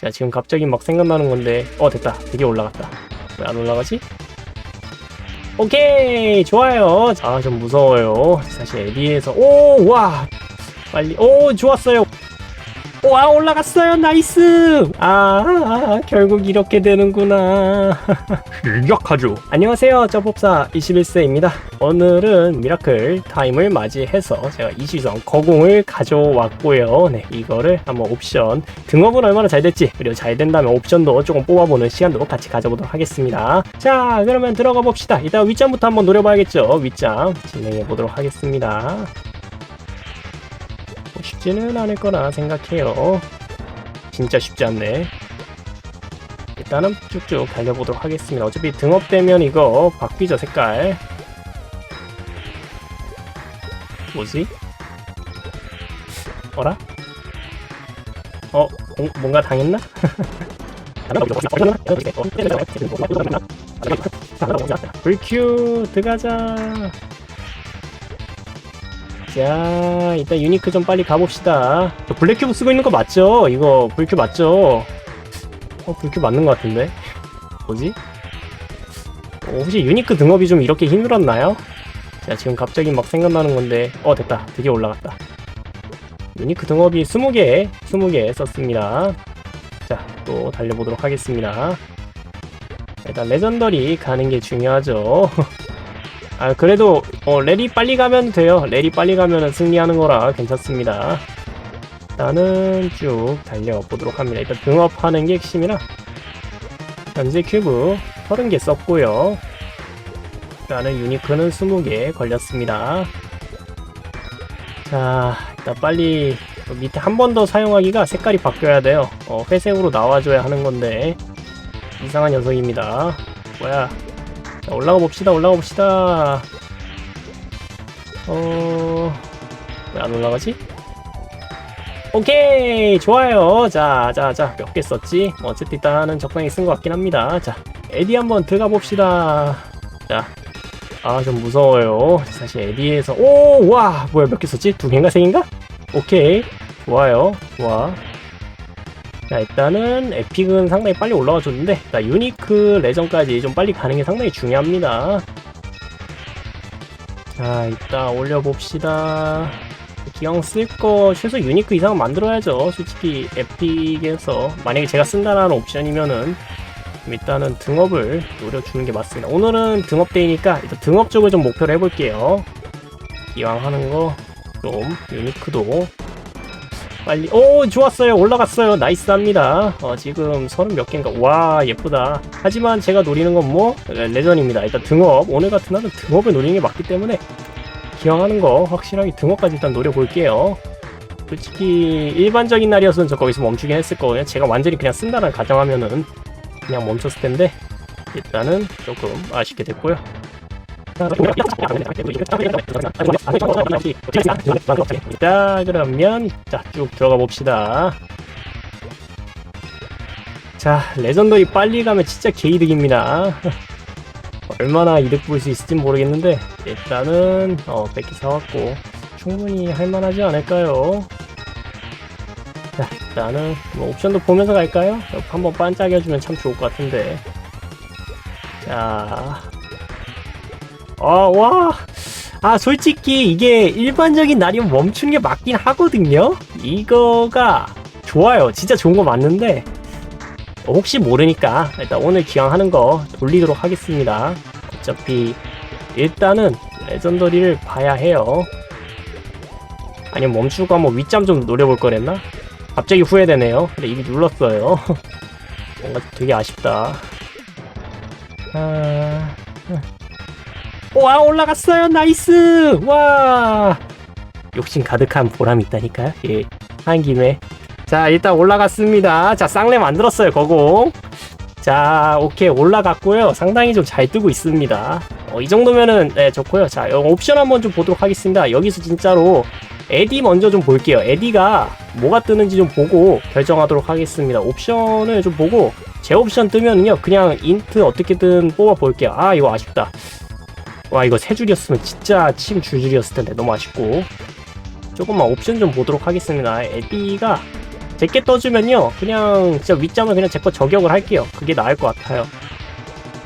자 지금 갑자기 막 생각나는 건데 어 됐다. 드디어 올라갔다. 왜 안 올라가지? 오케이! 좋아요. 아 좀 무서워요. 사실 에디에서 오 와! 빨리 오 좋았어요 와 올라갔어요. 나이스. 아, 아 결국 이렇게 되는구나. 시작하죠. 안녕하세요. 점법사 21세입니다. 오늘은 미라클 타임을 맞이해서 제가 이 시선 거공을 가져왔고요. 네 이거를 한번 옵션 등업은 얼마나 잘 됐지 그리고 잘 된다면 옵션도 조금 뽑아보는 시간도 같이 가져보도록 하겠습니다. 자 그러면 들어가 봅시다. 이따 윗장부터 한번 노려봐야겠죠? 윗장 진행해 보도록 하겠습니다. 뭐 쉽지는 않을 거라 생각해요 진짜 쉽지 않네 일단은 쭉쭉 달려보도록 하겠습니다. 어차피 등업되면 이거 바뀌죠 색깔. 뭐지? 어라? 어? 공- 뭔가 당했나? 불큐 들어가자. 자, 일단 유니크 좀 빨리 가봅시다. 저 블랙큐브 쓰고 있는 거 맞죠? 이거 불큐 맞죠? 어, 불큐 맞는 것 같은데? 뭐지? 어, 혹시 유니크 등업이 좀 이렇게 힘들었나요? 자, 지금 갑자기 막 생각나는 건데, 어, 됐다. 드디어 올라갔다. 유니크 등업이 20개, 20개 썼습니다. 자, 또 달려보도록 하겠습니다. 일단 레전더리 가는 게 중요하죠. 아, 그래도, 어, 랠이 빨리 가면 돼요. 랠이 빨리 가면 승리하는 거라 괜찮습니다. 일단은 쭉 달려보도록 합니다. 일단 등업하는 게 핵심이라 현재 큐브 30개 썼고요. 일단은 유니크는 20개 걸렸습니다. 자, 일단 빨리 밑에 한 번 더 사용하기가 색깔이 바뀌어야 돼요. 어, 회색으로 나와줘야 하는 건데 이상한 녀석입니다. 뭐야? 자, 올라가 봅시다. 올라가 봅시다. 어, 왜 안 올라가지? 오케이 좋아요. 자 자 자 몇 개 썼지? 어쨌든 일단은 적당히 쓴 것 같긴 합니다. 자 에디 한번 들어가 봅시다. 자 아 좀 무서워요. 사실 에디에서 오 와 뭐야 몇 개 썼지? 두 개인가 세 개인가? 오케이 좋아요 좋아 자 일단은 에픽은 상당히 빨리 올라와 줬는데 자 유니크 레전까지 좀 빨리 가는 게 상당히 중요합니다 자 일단 올려봅시다 기왕 쓸 거 최소 유니크 이상 만들어야죠. 솔직히 에픽에서 만약에 제가 쓴다라는 옵션이면은 일단은 등업을 노려주는 게 맞습니다. 오늘은 등업데이니까 일단 등업 쪽을 좀 목표로 해볼게요. 기왕 하는 거 좀 유니크도 빨리. 오 좋았어요. 올라갔어요. 나이스합니다. 어, 지금 서른 몇 개인가? 와 예쁘다. 하지만 제가 노리는 건 뭐 레전입니다. 일단 등업. 오늘 같은 날은 등업을 노리는 게 맞기 때문에 기왕하는 거 확실하게 등어까지 일단 노려볼게요. 솔직히 일반적인 날이었으면 저 거기서 멈추긴 했을 거예요. 제가 완전히 그냥 쓴다는 가정하면은 그냥 멈췄을 텐데 일단은 조금 아쉽게 됐고요. 자 그러면 자쭉 들어가 봅시다. 자 레전더리 빨리 가면 진짜 개이득입니다. 얼마나 이득 볼 수 있을지 모르겠는데 일단은 어 100개 사왔고 충분히 할만하지 않을까요? 자 일단은 뭐 옵션도 보면서 갈까요? 한번 반짝여주면 참 좋을 것 같은데 자 아, 와. 아, 솔직히 이게 일반적인 날이면 멈추는 게 맞긴 하거든요? 이거가 좋아요. 진짜 좋은 거 맞는데, 혹시 모르니까 일단 오늘 기왕 하는 거 돌리도록 하겠습니다. 어차피 일단은 레전더리를 봐야 해요. 아니면 멈추고 한번 윗잠 좀 노려볼 거랬나? 갑자기 후회되네요. 근데 이미 눌렀어요. 뭔가 되게 아쉽다. 아... 와 올라갔어요. 나이스. 와. 욕심 가득한 보람이 있다니까요. 예, 한 김에. 자 일단 올라갔습니다. 자 쌍래 만들었어요 거공. 자 오케이. 올라갔고요. 상당히 좀 잘 뜨고 있습니다. 어, 이 정도면은 네 좋고요. 자 여- 옵션 한번 좀 보도록 하겠습니다. 여기서 진짜로 에디 먼저 좀 볼게요. 에디가 뭐가 뜨는지 좀 보고 결정하도록 하겠습니다. 옵션을 좀 보고 제 옵션 뜨면은요 그냥 인트 어떻게든 뽑아 볼게요. 아 이거 아쉽다 와 이거 세 줄이었으면 진짜 침 줄줄이었을 텐데 너무 아쉽고. 조금만 옵션 좀 보도록 하겠습니다. 에디가 제게 떠주면요. 그냥 진짜 윗잠을 그냥 제 거 저격을 할게요. 그게 나을 것 같아요.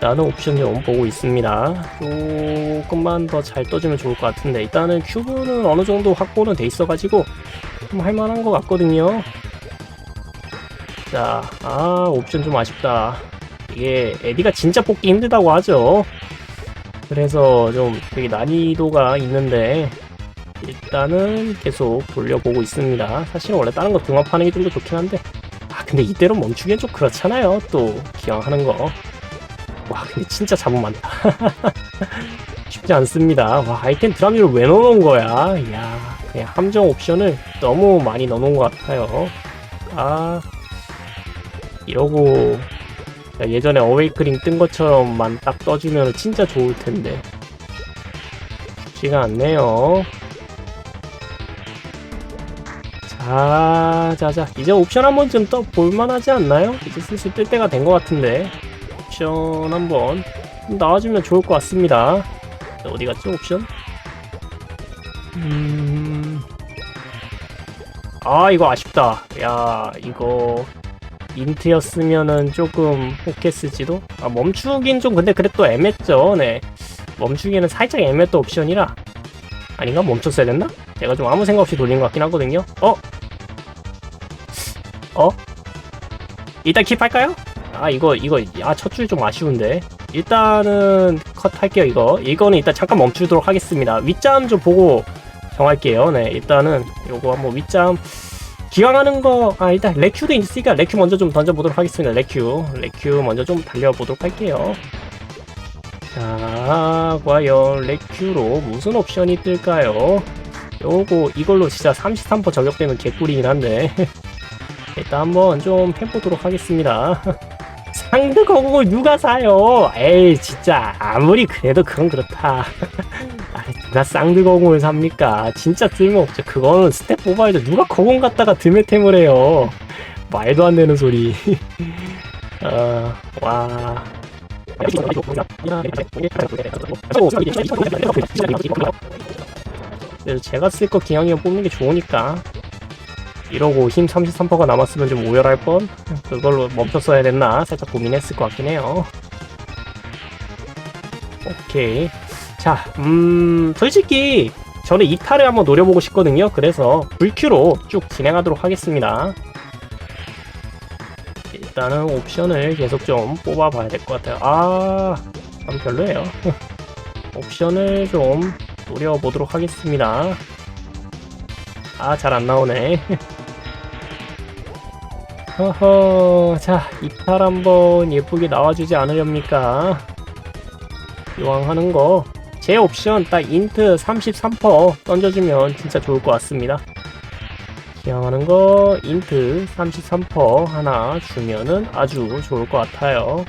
라는 옵션 좀 보고 있습니다. 조금만 더 잘 떠주면 좋을 것 같은데. 일단은 큐브는 어느 정도 확보는 돼 있어 가지고 좀 할만한 것 같거든요. 자, 아, 옵션 좀 아쉽다. 이게 에디가 진짜 뽑기 힘들다고 하죠. 그래서 좀 되게 난이도가 있는데 일단은 계속 돌려보고 있습니다. 사실 원래 다른 거 등업하는 게 좀 더 좋긴 한데 아 근데 이대로 멈추기엔 좀 그렇잖아요. 또 기왕 하는 거. 와 근데 진짜 잡음 많다. 쉽지 않습니다. 와 아이템 드라미를 왜 넣어놓은 거야? 이야 그냥 함정 옵션을 너무 많이 넣어놓은 것 같아요. 아 이러고 예전에 어웨이크링 뜬 것처럼만 딱 떠주면 진짜 좋을 텐데 쉽지가 않네요. 자, 자, 자, 이제 옵션 한번 좀떠 볼만하지 않나요? 이제 슬슬 뜰 때가 된 것 같은데 옵션 한번 좀 나와주면 좋을 것 같습니다. 자, 어디 갔죠 옵션? 음, 아 이거 아쉽다. 야 이거 인트였으면은 조금 혹했을지도? 아 멈추긴 좀 근데 그래도 애매했죠. 네. 멈추기는 살짝 애매했던 옵션이라 아닌가? 멈췄어야 됐나? 제가 좀 아무 생각 없이 돌린 것 같긴 하거든요. 어? 어? 일단 킵할까요? 아 이거 이거 아첫 줄 좀 아쉬운데. 일단은 컷 할게요 이거. 이거는 일단 잠깐 멈추도록 하겠습니다. 윗잠 좀 보고 정할게요. 네 일단은 요거 한번 윗잠 기왕하는 거, 아, 일단 레큐도 있으니까 레큐 먼저 좀 던져보도록 하겠습니다. 레큐. 레큐 먼저 좀 달려보도록 할게요. 자, 과연 레큐로 무슨 옵션이 뜰까요? 요거, 이걸로 진짜 33% 저격되면 개꿀이긴 한데. 일단 한번 좀 해보도록 하겠습니다. 상드 거공을 누가 사요? 에이, 진짜, 아무리 그래도 그건 그렇다. 아니, 누가 쌍드 거공을 삽니까? 진짜 쓸모없죠. 그거는 스텝 뽑아야죠. 누가 거공 갖다가 드메템을 해요. 말도 안 되는 소리. 어, 와. 그래서 제가 쓸 거 기왕이면 뽑는 게 좋으니까 이러고 힘 33%가 남았으면 좀 오열할 뻔? 그걸로 멈췄어야 됐나? 살짝 고민했을 것 같긴 해요. 오케이. 자, 음, 솔직히 저는 이탈을 한번 노려보고 싶거든요. 그래서 불큐로 쭉 진행하도록 하겠습니다. 일단은 옵션을 계속 좀 뽑아봐야 될 것 같아요. 아, 참 별로예요. 옵션을 좀 노려보도록 하겠습니다. 아, 잘 안 나오네. 허허, 자, 이탈 한번 예쁘게 나와주지 않으렵니까? 이왕 하는 거, 제 옵션 딱 인트 33% 던져주면 진짜 좋을 것 같습니다. 기왕 하는 거, 인트 33% 하나 주면은 아주 좋을 것 같아요.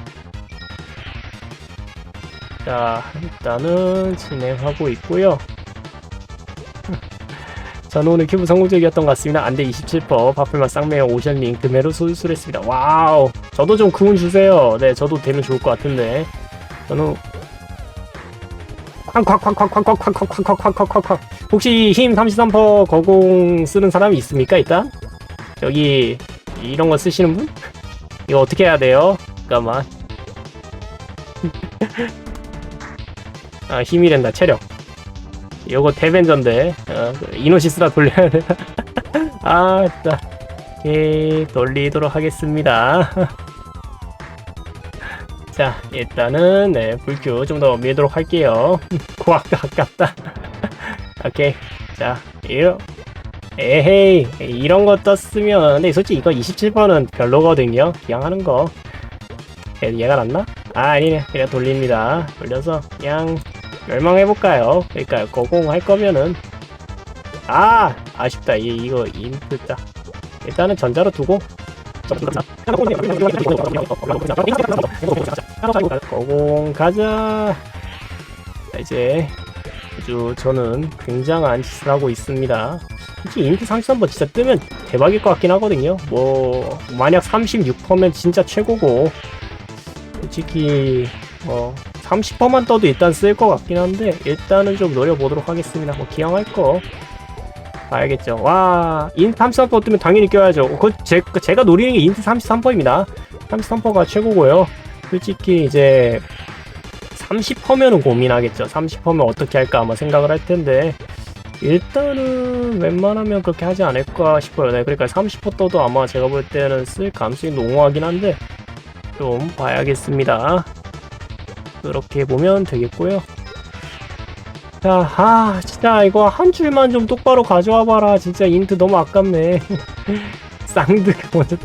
자, 일단은 진행하고 있고요. 저는 오늘 큐브 성공적이었던 것 같습니다. 안돼 27% 바풀만 쌍매어 오션링 금해로 소술했습니다. 와우 저도 좀 그운 주세요. 네 저도 되면 좋을 것 같은데 저는 쾅쾅쾅쾅쾅쾅쾅쾅쾅쾅쾅쾅 혹시 힘 33% 거공 쓰는 사람이 있습니까 일단? 여기 이런 거 쓰시는 분? 이거 어떻게 해야 돼요? 잠깐만 아 힘이 된다 체력 요거 대벤전데 어, 이노시스라 돌려야 돼. 아, 진짜. 오케이, 돌리도록 하겠습니다. 자, 일단은 네 불큐 좀 더 밀도록 할게요. 고학도 아깝다. 오케이, 자, 이러. 에헤이, 이런 거 떴으면 근데 솔직히 이거 27번은 별로거든요. 그냥 하는 거. 얘가 낫나? 아, 아니네. 그냥 돌립니다. 돌려서 그냥 멸망해볼까요? 그러니까 거공 할 거면은 아 아쉽다 이 이거 인프다 일단은 전자로 두고 거공 가자. 자, 이제 아주 저는 굉장한 짓을 하고 있습니다. 솔직히 인프 33번 진짜 뜨면 대박일 것 같긴 하거든요. 뭐 만약 36%면 진짜 최고고. 솔직히 뭐 30%만 떠도 일단 쓸 것 같긴 한데 일단은 좀 노려보도록 하겠습니다. 뭐 기왕 할 거 봐야겠죠. 와, 인트 33% 뜨면 당연히 껴야죠. 그 제, 그 제가 노리는 게 인트 33%입니다. 33%가 최고고요. 솔직히 이제 30%면은 고민하겠죠. 30%면 어떻게 할까 아마 생각을 할 텐데 일단은 웬만하면 그렇게 하지 않을까 싶어요. 네, 그러니까 30% 떠도 아마 제가 볼 때는 쓸 가능성이 농후하긴 한데 좀 봐야겠습니다. 그렇게 보면 되겠고요. 자, 아, 진짜 이거 한 줄만 좀 똑바로 가져와 봐라. 진짜 인트 너무 아깝네. 쌍드가 먼저.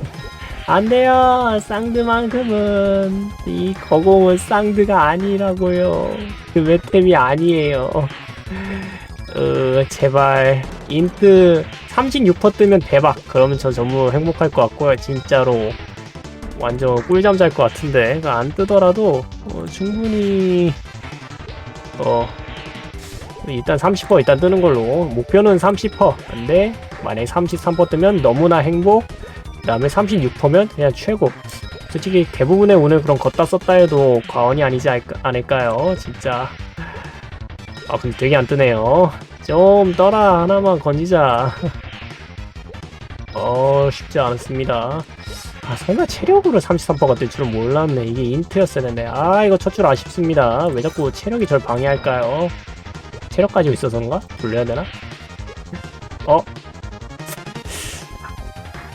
안 돼요. 쌍드만큼은. 이 거공은 쌍드가 아니라고요. 그 웹탭이 아니에요. 어, 제발. 인트 36% 뜨면 대박. 그러면 저 전부 행복할 것 같고요. 진짜로. 완전 꿀잠 잘 것 같은데. 안 뜨더라도, 어, 충분히, 어, 일단 30% 일단 뜨는 걸로. 목표는 30% 근데 만약에 33% 뜨면 너무나 행복. 그 다음에 36%면 그냥 최고. 솔직히 대부분의 오늘 그런 걷다 썼다 해도 과언이 아니지 않을까- 않을까요? 진짜. 아 근데 되게 안 뜨네요. 좀 떠라. 하나만 건지자. 어 쉽지 않습니다. 아 설마 체력으로 33%가 뜰 줄은 몰랐네. 이게 인트였어야 되네. 아 이거 첫 줄 아쉽습니다. 왜 자꾸 체력이 절 방해할까요 체력 가지고 있어서인가? 돌려야 되나? 어?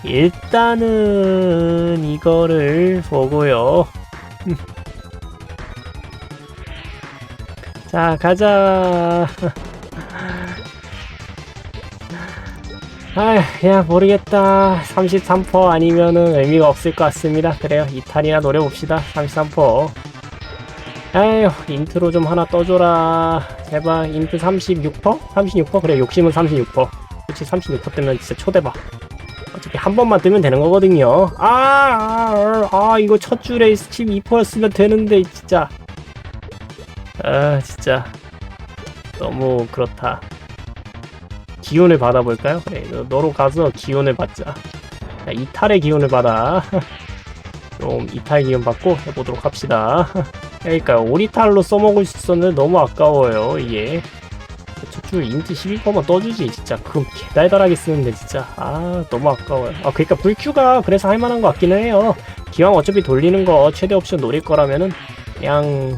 일단은 이거를 보고요. 자, 가자. 아, 야, 모르겠다. 33% 아니면은 의미가 없을 것 같습니다. 그래요. 이탈이나 노려봅시다. 33%. 아휴, 인트로 좀 하나 떠줘라. 제발, 인트 36%? 36%? 그래, 욕심은 36%. 그치, 36% 뜨면 진짜 초대박. 어차피 한 번만 뜨면 되는 거거든요. 아, 아, 아, 이거 첫 줄에 12%였으면 되는데, 진짜. 아, 진짜. 너무 그렇다. 기운을 받아볼까요? 그래, 너- 너로 가서 기운을 받자. 자, 이탈의 기운을 받아. 좀 이탈 기운 받고 해보도록 합시다. 그러니까요 오리탈로 써먹을 수 있었는데 너무 아까워요 이게. 저줄 인트 12%만 떠주지 진짜. 그럼 개달달하게 쓰는데 진짜. 아 너무 아까워요. 아 그러니까 불큐가 그래서 할만한 것 같기는 해요. 기왕 어차피 돌리는 거 최대 옵션 노릴 거라면은 그냥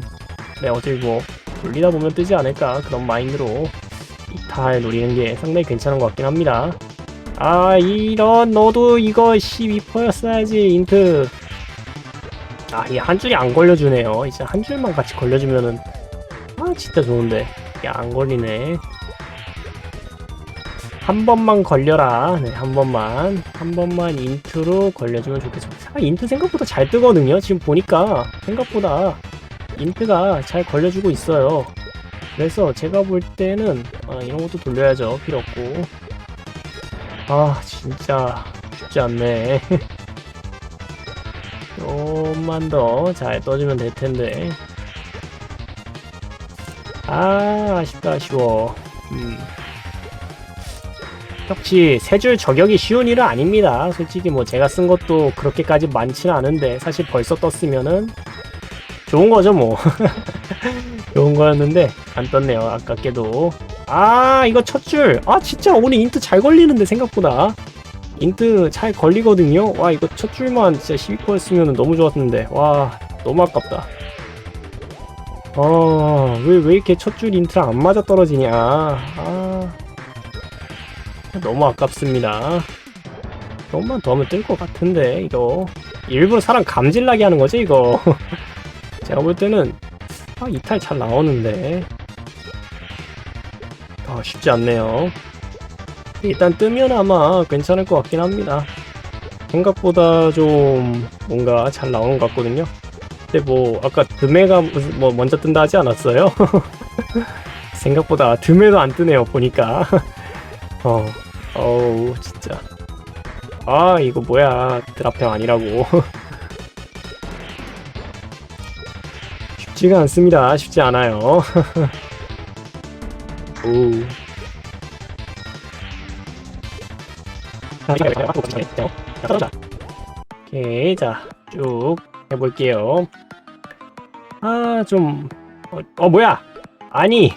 네 어차피 뭐 돌리다 보면 뜨지 않을까 그런 마인드로 이탈 노리는 게 상당히 괜찮은 것 같긴 합니다. 아 이런 너도 이거 12%였어야지 인트 아, 이 한 줄이 안 걸려주네요. 이제 한 줄만 같이 걸려주면은 아 진짜 좋은데 이게 안 걸리네. 한 번만 걸려라. 네, 한 번만 한 번만 인트로 걸려주면 좋겠어. 아, 인트 생각보다 잘 뜨거든요. 지금 보니까 생각보다 인트가 잘 걸려주고 있어요. 그래서 제가 볼 때는 아, 이런 것도 돌려야죠. 필요 없고. 아 진짜 쉽지 않네. 좀만 더 잘 떠주면 될 텐데. 아, 아쉽다, 아쉬워. 음. 역시 세 줄 저격이 쉬운 일은 아닙니다. 솔직히 뭐 제가 쓴 것도 그렇게까지 많지는 않은데 사실 벌써 떴으면은 좋은 거죠 뭐. 좋은 거였는데 안 떴네요. 아깝게도. 아, 이거 첫 줄. 아, 진짜 오늘 인트 잘 걸리는데 생각보다. 인트 잘 걸리거든요. 와 이거 첫 줄만 진짜 12%였으면 너무 좋았는데 와 너무 아깝다. 어왜 왜 이렇게 첫 줄 인트랑 안 맞아 떨어지냐? 아 너무 아깝습니다. 조금만 더 하면 뜰 것 같은데 이거 일부러 사람 감질나게 하는 거지 이거. 제가 볼 때는 아 이탈 잘 나오는데 아 쉽지 않네요. 일단 뜨면 아마 괜찮을 것 같긴 합니다. 생각보다 좀 뭔가 잘 나오는 것 같거든요. 근데 뭐 아까 드메가 뭐 먼저 뜬다 하지 않았어요? 생각보다 드메도 안 뜨네요 보니까. 어, 어우 진짜. 아 이거 뭐야 드랍형 아니라고. 쉽지가 않습니다. 쉽지 않아요. 오. 오케이, 자, 쭉 해볼게요. 아, 좀, 어, 어 뭐야? 아니,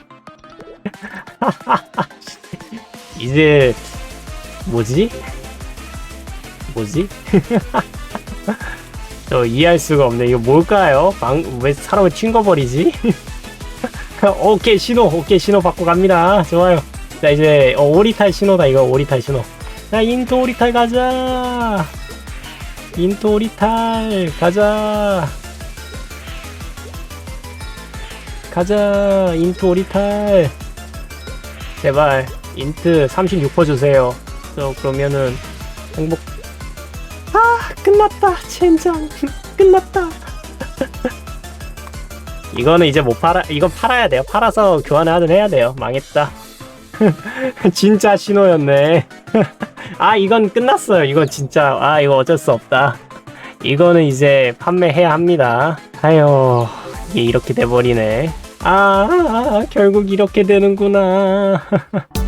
이제 뭐지? 뭐지? 저 이해할 수가 없네. 이거 뭘까요? 망, 왜 사람을 튕겨버리지? 오케이 신호 오케이 신호 받고 갑니다. 좋아요. 자 이제 어, 오리탈 신호다 이거 오리탈 신호. 자 인토 오리탈 가자. 인토 오리탈 가자. 가자 인트 오리탈. 제발 인트 36% 주세요. 저 그러면은 행복. 아 끝났다 젠장. 끝났다. 이거는 이제 못 팔아 이건 팔아야 돼요. 팔아서 교환을 하든 해야 돼요. 망했다 진짜 신호였네. 아 이건 끝났어요. 이건 진짜 아 이거 어쩔 수 없다. 이거는 이제 판매해야 합니다. 아유 이게 이렇게 돼버리네. 아, 결국 이렇게 되는구나.